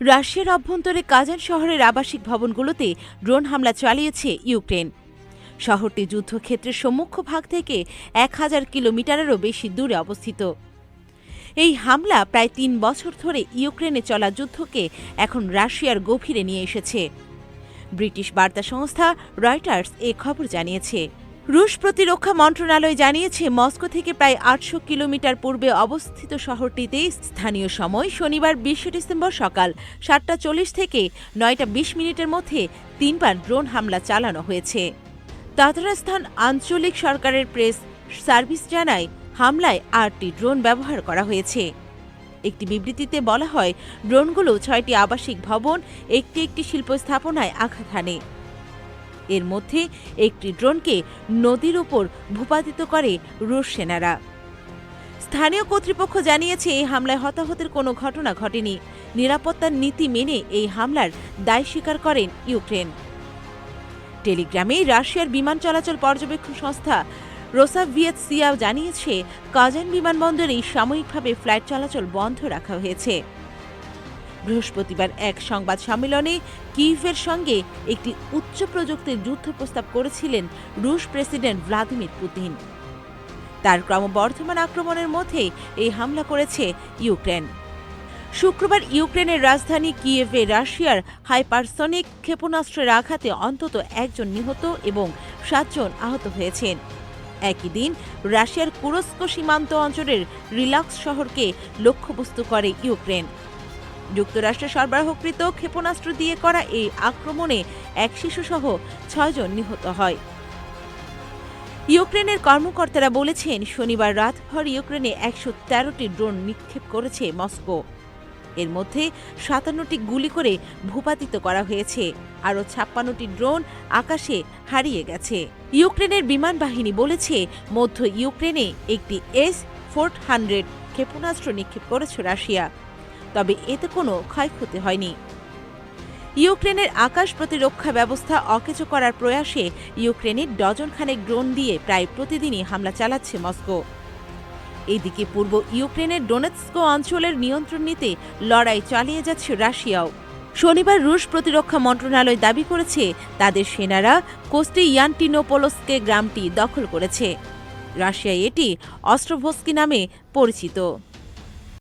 রাশিয়ার অভ্যন্তরে কাজান শহরের আবাসিক ভবনগুলোতে ড্রোন হামলা চালিয়েছে ইউক্রেন। শহরটি যুদ্ধক্ষেত্রের সম্মুখ ভাগ থেকে এক হাজার কিলোমিটারেরও বেশি দূরে অবস্থিত। এই হামলা প্রায় তিন বছর ধরে ইউক্রেনে চলা যুদ্ধকে এখন রাশিয়ার গভীরে নিয়ে এসেছে। ব্রিটিশ বার্তা সংস্থা রয়টার্স এ খবর জানিয়েছে। রুশ প্রতিরক্ষা মন্ত্রণালয় জানিয়েছে, মস্কো থেকে প্রায় আটশো কিলোমিটার পূর্বে অবস্থিত শহরটিতে স্থানীয় সময় শনিবার বিশে ডিসেম্বর সকাল সাতটা চল্লিশ থেকে নয়টা বিশ মিনিটের মধ্যে তিনবার ড্রোন হামলা চালানো হয়েছে। তাতারাস্থান আঞ্চলিক সরকারের প্রেস সার্ভিস জানায়, হামলায় আটটি ড্রোন ব্যবহার করা হয়েছে। একটি বিবৃতিতে বলা হয়, ড্রোনগুলো ছয়টি আবাসিক ভবন, একটি একটি শিল্প স্থাপনায় আঘাত হানে। এর মধ্যে একটি ড্রোনকে নদীর উপর ভূপাতিত করে রুশ সেনারা। স্থানীয় কর্তৃপক্ষ জানিয়েছে, এই হামলায় হতাহতের কোনো ঘটনা ঘটেনি। নিরাপত্তার নীতি মেনে এই হামলার দায় স্বীকার করেন ইউক্রেন। টেলিগ্রামে রাশিয়ার বিমান চলাচল পর্যবেক্ষণ সংস্থা রোসাভিয়েতসিয়া জানিয়েছে, কাজান বিমানবন্দরে সাময়িকভাবে ফ্লাইট চলাচল বন্ধ রাখা হয়েছে। বৃহস্পতিবার এক সংবাদ সম্মেলনে কিইভের সঙ্গে একটি উচ্চ প্রযুক্তির যুদ্ধ প্রস্তাব করেছিলেন রুশ প্রেসিডেন্ট ভ্লাদিমির পুতিন। তার ক্রমবর্ধমান আক্রমণের মধ্যে এই হামলা করেছে ইউক্রেন। শুক্রবার ইউক্রেনের রাজধানী কিয়েভে রাশিয়ার হাইপারসনিক ক্ষেপণাস্ত্রের আঘাতে অন্তত একজন নিহত এবং সাতজন আহত হয়েছেন। একই দিন রাশিয়ার কুরস্ক সীমান্ত অঞ্চলের রিলাক্স শহরকে লক্ষ্যবস্তু করে ইউক্রেন। যুক্তরাষ্ট্রে সরবরাহকৃত ক্ষেপণাস্ত্র দিয়ে করা এই আক্রমণে এক শিশুসহ ছয়জন নিহত হয়। ইউক্রেনের কর্মকর্তারা বলেছেন, শনিবার রাতভর ইউক্রেনে একশো তেরোটি ড্রোন নিক্ষেপ করেছে মস্কো। এর মধ্যে সাতান্নটি গুলি করে ভূপাতিত করা হয়েছে, আরও ছাপ্পান্নটি ড্রোন আকাশে হারিয়ে গেছে। ইউক্রেনের বিমান বাহিনী বলেছে, মধ্য ইউক্রেনে একটি এস ফোর হান্ড্রেড ক্ষেপণাস্ত্র নিক্ষেপ করেছে রাশিয়া। তবে এতে কোনো ক্ষয়ক্ষতি হয়নি। ইউক্রেনের আকাশ প্রতিরক্ষা ব্যবস্থা অকেজো করার প্রয়াসে ইউক্রেনের ডজন খানেক ড্রোন দিয়ে প্রায় প্রতিদিনই হামলা চালাচ্ছে মস্কো। এদিকে পূর্ব ইউক্রেনের ডোনেৎস্কো অঞ্চলের নিয়ন্ত্রণ নিতে লড়াই চালিয়ে যাচ্ছে রাশিয়াও। শনিবার রুশ প্রতিরক্ষা মন্ত্রণালয় দাবি করেছে, তাদের সেনারা কোস্টে ইয়ান্টিনোপোলসকে গ্রামটি দখল করেছে। রাশিয়ায় এটি অস্ট্রোভস্কি নামে পরিচিত।